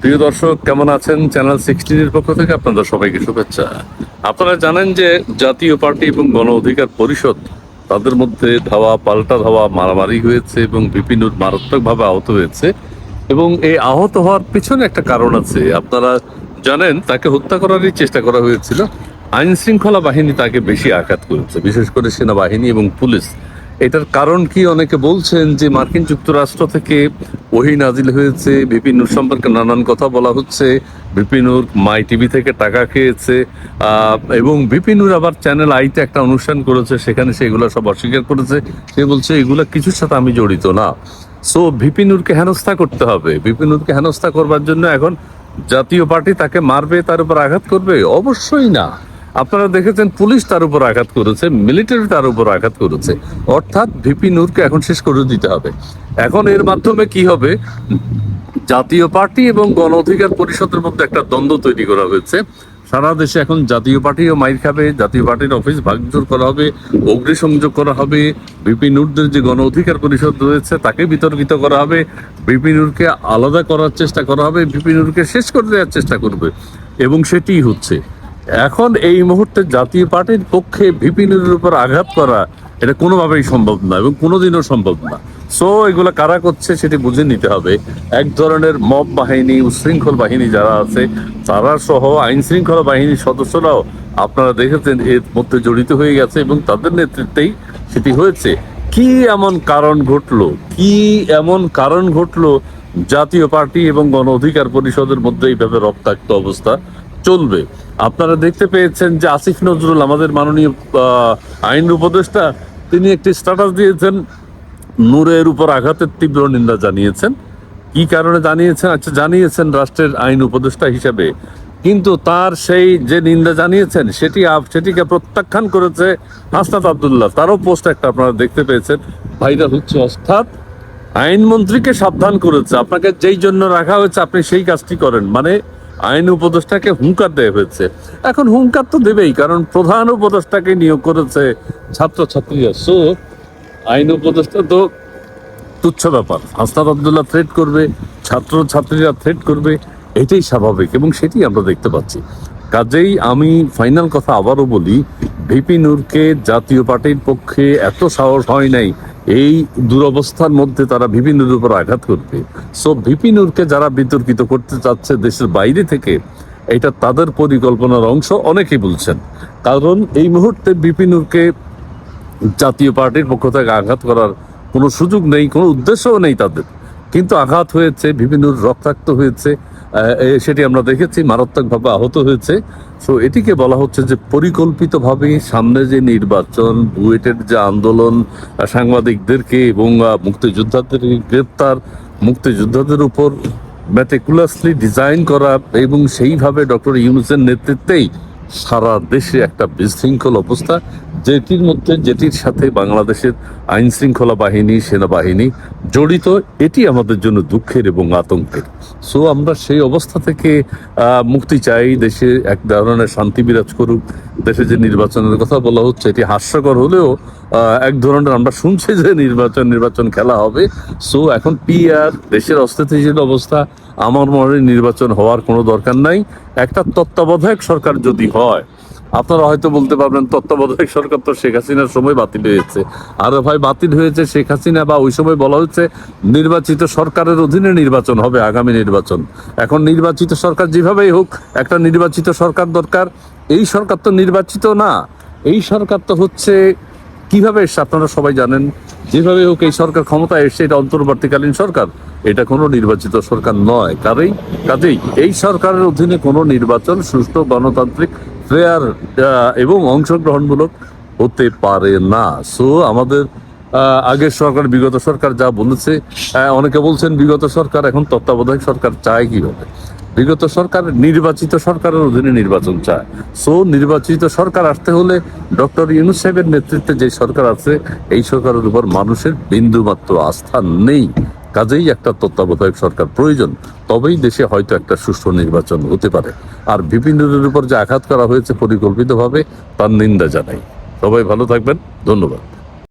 প্রিয় দর্শক, কেমন আছেন? চ্যানেল সিক্সটিনের পক্ষ থেকে আপনাদের সবাইকে শুভেচ্ছা। আপনারা জানেন যে জাতীয় পার্টি এবং গণ অধিকার পরিষদ তাদের মধ্যে ধাওয়া, পাল্টা ধাওয়া, মারামারি হয়েছে এবং বিপিনুর মারাত্মকভাবে আহত হয়েছে এবং এই আহত হওয়ার পিছনে একটা কারণ আছে। আপনারা জানেন, তাকে হত্যা করারই চেষ্টা করা হয়েছিল। আইন শৃঙ্খলা বাহিনী তাকে বেশি আঘাত করেছে, বিশেষ করে সেনাবাহিনী এবং পুলিশ। এটার কারণ কি? অনেকে বলছেন যে মার্কিন যুক্তরাষ্ট্র থেকে ওহি নাজিল হয়েছে বিপিনুর সম্পর্কে নানান কথা বলা হচ্ছে বিপিনুর মাই টিভি থেকে টাকা খেয়েছে এবং বিপিনুর আবার চ্যানেল আইতে একটা অনুষ্ঠান করেছে, সেখানে সেগুলো সব অস্বীকার করেছে। সে বলছে, এগুলো কিছুর সাথে আমি জড়িত না। সো বিপিনুরকে হেনস্থা করতে হবে। বিপিনুরকে হেনস্থা করবার জন্য এখন জাতীয় পার্টি তাকে মারবে, তার উপর আঘাত করবে? অবশ্যই না। আপনারা দেখেছেন পুলিশ তার উপর আঘাত করেছে মিলিটারি তার উপর আঘাত করেছে। অর্থাৎ ভিপি নূরকে এখন শেষ করে দিতে হবে। এখন এর মাধ্যমে কি হবে? জাতীয় পার্টি এবং গণ অধিকার পরিষদের মধ্যে একটা দ্বন্দ্ব তৈরি করা হয়েছে। সারা দেশে এখন জাতীয় পার্টিও মাইর খাবে, জাতীয় পার্টির অফিস ভাঙচুর করা হবে, অগ্নিসংযোগ করা হবে বিপি নূরদের যে গণ অধিকার পরিষদ রয়েছে তাকে বিতর্কিত করা হবে বিপি নূরকে আলাদা করার চেষ্টা করা হবে বিপি নূরকে শেষ করে দেওয়ার চেষ্টা করবে। এবং সেটিই হচ্ছে। এখন এই মুহূর্তে জাতীয় পার্টির পক্ষে ভিপিনের উপর আঘাত করা, এটা কোনোভাবেই সম্ভব না এবং কোনোদিনও সম্ভব না। সো এগুলো কারা করছে সেটি বুঝে নিতে হবে। এক ধরনের মব বাহিনী, উশৃঙ্খল বাহিনী যারা আছে, তারা সহ আইন শৃঙ্খলা বাহিনীর সদস্যরাও আপনারা দেখেছেন এর মধ্যে জড়িত হয়ে গেছে এবং তাদের নেতৃত্বেই সেটি হয়েছে। কি এমন কারণ ঘটলো? কি এমন কারণ ঘটলো? জাতীয় পার্টি এবং গণ অধিকার পরিষদের মধ্যে এইভাবে রক্তাক্ত অবস্থা চলবে। আপনারা দেখতে পেয়েছেন যে আসিফ নজরুল, আমাদের মাননীয় আইন উপদেষ্টা, তিনি একটি স্ট্যাটাস দিয়েছেন, নূরের উপর আঘাতের তীব্র নিন্দা জানিয়েছেন। কি কারণে জানিয়েছেন? আচ্ছা জানিয়েছেন রাষ্ট্রের আইন উপদেষ্টা হিসাবে। কিন্তু তার সেই যে নিন্দা জানিয়েছেন, সেটি সেটিকে প্রত্যাখ্যান করেছে হাসনাত আবদুল্লাহ। তারও পোস্ট একটা আপনারা দেখতে পেয়েছেন। ভাইরাল হচ্ছে, অর্থাৎ আইনমন্ত্রীকে সাবধান করেছে। আপনাকে যেই জন্য রাখা হয়েছে, আপনি সেই কাজটি করেন। মানে আইন উপদেষ্টাকে হুঙ্কার দেওয়া হয়েছে। এখন হুঙ্কার তো দেবেই, কারণ প্রধান উপদেষ্টাকে নিয়োগ করেছে ছাত্রছাত্রীরা সো আইন উপদেষ্টা তো তুচ্ছ ব্যাপার। হাসনাত আবদুল্লাহ থ্রেট করবে ছাত্র ছাত্রীরা থ্রেট করবে, এটাই স্বাভাবিক এবং সেটি আমরা দেখতে পাচ্ছি। কাজেই আমি ফাইনাল কথা আবারও বলি, ভিপি নূরকে জাতীয় পার্টির পক্ষে এত সাহস হয় নাই, এই দুরবস্থার মধ্যে তারা ভিপি উপর আঘাত করবে। সো ভিপি নূরকে যারা বিতর্কিত করতে চাচ্ছে দেশের বাইরে থেকে, এটা তাদের পরিকল্পনার অংশ, অনেকেই বলছেন। কারণ এই মুহূর্তে বিপিনুরকে জাতীয় পার্টির পক্ষ থেকে আঘাত করার কোনো সুযোগ নেই, কোনো উদ্দেশ্যও নেই তাদের। কিন্তু আঘাত হয়েছে বিভিন্ন রক্তাক্ত হয়েছে সেটি আমরা দেখেছি, মারাত্মকভাবে আহত হয়েছে। তো এটিকে বলা হচ্ছে যে পরিকল্পিতভাবে সামনে যে নির্বাচন, বুয়েটের যে আন্দোলন সাংবাদিকদেরকে এবং মুক্তিযোদ্ধাদের গ্রেপ্তার, মুক্তিযোদ্ধাদের উপর ম্যাটিকুলাসলি ডিজাইন করা এবং সেইভাবে ডক্টর ইউনুসের নেতৃত্বেই সারা দেশে একটা বিশৃঙ্খল অবস্থা যেটির মধ্যে যেটির সাথে বাংলাদেশের আইন শৃঙ্খলা বাহিনী, সেনাবাহিনী জড়িত, এটি আমাদের জন্য দুঃখের এবং আতঙ্কের। সো আমরা সেই অবস্থা থেকে মুক্তি চাই, দেশে এক ধরনের শান্তি বিরাজ করুক, দেশে যে নির্বাচনের কথা বলা হচ্ছে, এটি হাস্যকর হলেও এক ধরনের আমরা শুনছি যে নির্বাচন নির্বাচন খেলা হবে। সো এখন পিআর, দেশের অস্থিতিশীল অবস্থা, আমার মনে নির্বাচন হওয়ার কোনো দরকার নাই। একটা তত্ত্বাবধায়ক সরকার যদি হয় আপনারা হয়তো বলতে পারবেন, তত্ত্বাবধায়ক সরকার তো শেখ হাসিনার সময় বাতিল হয়েছে। আর ভাই, বাতিল হয়েছে শেখ হাসিনা বা ওই সময় বলা হচ্ছে নির্বাচিত সরকারের অধীনে নির্বাচন হবে, আগামী নির্বাচন। এখন নির্বাচিত সরকার যেভাবেই হোক, একটা নির্বাচিত সরকার দরকার। এই সরকার তো নির্বাচিত না। এই সরকার তো হচ্ছে, কীভাবে, আপনারা সবাই জানেন যেভাবে হোক এই সরকার ক্ষমতায় এসছে, এটা অন্তর্বর্তীকালীন সরকার। এটা কোনো নির্বাচিত সরকার নয়। কারেই কাজেই এই সরকারের অধীনে কোনো নির্বাচন সুষ্ঠু, গণতান্ত্রিক ফেয়ার এবং অংশগ্রহণমূলক হতে পারে না। সো আমাদের আগের সরকার, বিগত সরকার যা বলেছে অনেকে বলছেন বিগত সরকার এখন তত্ত্বাবধায়ক সরকার চায় কীভাবে? বিগত সরকার নির্বাচিত সরকারের অধীনে নির্বাচন চায়। সো নির্বাচিত সরকার আসতে হলে ডক্টর ইউনুস সাহেবের নেতৃত্বে যে সরকার আছে, এই সরকারের উপর মানুষের বিন্দুমাত্র আস্থা নেই। কাজেই একটা তত্ত্বাবধায়ক সরকার প্রয়োজন। তবেই দেশে হয়তো একটা সুষ্ঠু নির্বাচন হতে পারে। আর বিভিন্নের উপর যে আঘাত করা হয়েছে পরিকল্পিতভাবে, তার নিন্দা জানাই। সবাই ভালো থাকবেন। ধন্যবাদ।